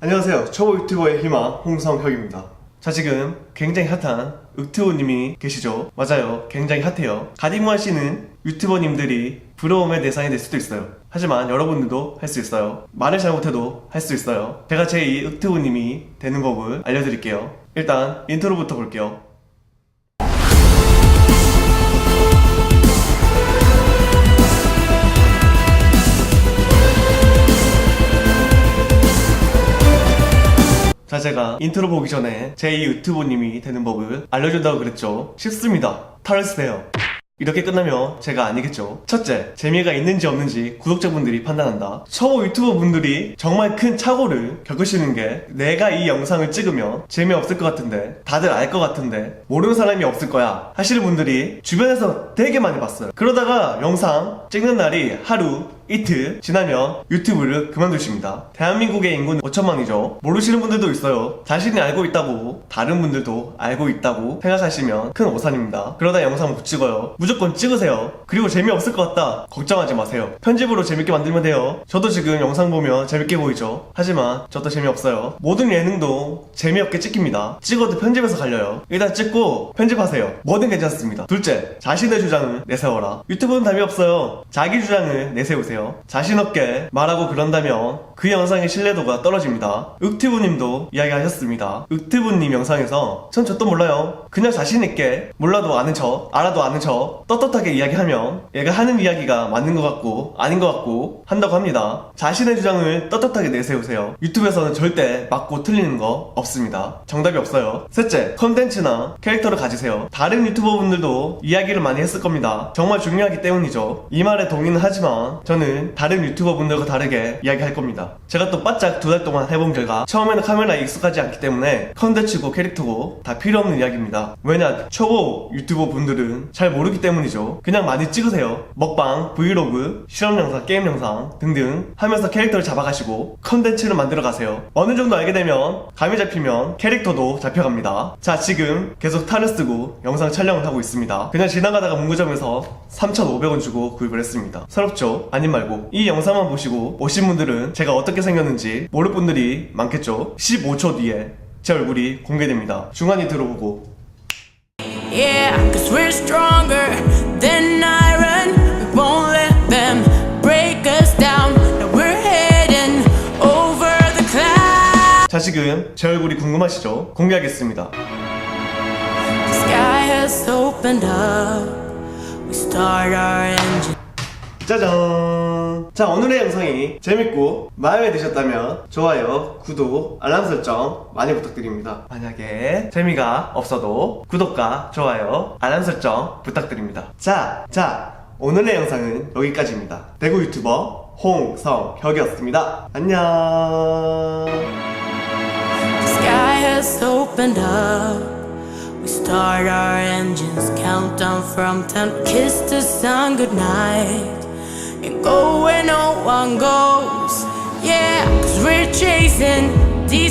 안녕하세요. 초보 유튜버의 희망 홍성혁입니다. 자 지금 굉장히 핫한 윽트오님이 계시죠? 맞아요. 굉장히 핫해요. 가디무아 씨는 유튜버님들이 부러움의 대상이 될 수도 있어요. 하지만 여러분들도 할 수 있어요. 말을 잘못해도 할 수 있어요. 제가 제2 윽트오님이 되는 법을 알려드릴게요. 일단 인트로부터 볼게요. 자 제가 인트로 보기 전에 제2 유튜버님이 되는 법을 알려준다고 그랬죠? 쉽습니다. 타르세요. 이렇게 끝나면 제가 아니겠죠? 첫째 재미가 있는지 없는지 구독자분들이 판단한다. 초보 유튜버 분들이 정말 큰 착오를 겪으시는 게 내가 이 영상을 찍으면 재미없을 것 같은데 다들 알 것 같은데 모르는 사람이 없을 거야 하시는 분들이 주변에서 되게 많이 봤어요. 그러다가 영상 찍는 날이 하루 이틀 지나면 유튜브를 그만두십니다. 대한민국의 인구는 5천만이죠. 모르시는 분들도 있어요. 자신이 알고 있다고 다른 분들도 알고 있다고 생각하시면 큰 오산입니다. 그러다 영상 못 찍어요. 무조건 찍으세요. 그리고 재미없을 것 같다. 걱정하지 마세요. 편집으로 재밌게 만들면 돼요. 저도 지금 영상 보면 재밌게 보이죠. 하지만 저도 재미없어요. 모든 예능도 재미없게 찍힙니다. 찍어도 편집해서 갈려요. 일단 찍고 편집하세요. 뭐든 괜찮습니다. 둘째, 자신의 주장을 내세워라. 유튜브는 답이 없어요. 자기 주장을 내세우세요. 자신 없게 말하고 그런다면 그 영상의 신뢰도가 떨어집니다. 윽티브님도 이야기하셨습니다. 윽티브님 영상에서 전 저도 몰라요. 그냥 자신 있게 몰라도 아는 척, 알아도 아는 척 떳떳하게 이야기하면 얘가 하는 이야기가 맞는 것 같고 아닌 것 같고 한다고 합니다. 자신의 주장을 떳떳하게 내세우세요. 유튜브에서는 절대 맞고 틀리는 거 없습니다. 정답이 없어요. 셋째, 컨텐츠나 캐릭터를 가지세요. 다른 유튜버 분들도 이야기를 많이 했을 겁니다. 정말 중요하기 때문이죠. 이 말에 동의는 하지만 저는 다른 유튜버 분들과 다르게 이야기할 겁니다. 제가 또 바짝 두 달 동안 해본 결과 처음에는 카메라에 익숙하지 않기 때문에 컨텐츠고 캐릭터고 다 필요 없는 이야기입니다. 왜냐 초보 유튜버 분들은 잘 모르기 때문이죠. 그냥 많이 찍으세요. 먹방, 브이로그, 실험 영상, 게임 영상 등등 하면서 캐릭터를 잡아가시고 컨텐츠를 만들어 가세요. 어느 정도 알게 되면 감이 잡히면 캐릭터도 잡혀갑니다. 자 지금 계속 탈을 쓰고 영상 촬영을 하고 있습니다. 그냥 지나가다가 문구점에서 3,500원 주고 구입을 했습니다. 서럽죠? 말고 이 영상만 보시고 오신 분들은 제가 어떻게 생겼는지 모를 분들이 많겠죠? 15초 뒤에 제 얼굴이 공개됩니다. 중간이 들어보고 Yeah, cause we're stronger than iron. We won't let them break us down. Now we're heading over the clouds. 자 지금 제 얼굴이 궁금하시죠? 공개하겠습니다. The sky has opened up. We start our engine. 짜잔! 자, 오늘의 영상이 재밌고 마음에 드셨다면 좋아요, 구독, 알람 설정 많이 부탁드립니다. 만약에 재미가 없어도 구독과 좋아요, 알람 설정 부탁드립니다. 자, 자, 오늘의 영상은 여기까지입니다. 대구 유튜버 홍성혁이었습니다. 안녕! Start our engines, countdown from 10. Kiss the sun goodnight. One goes. Yeah, cause we're chasing the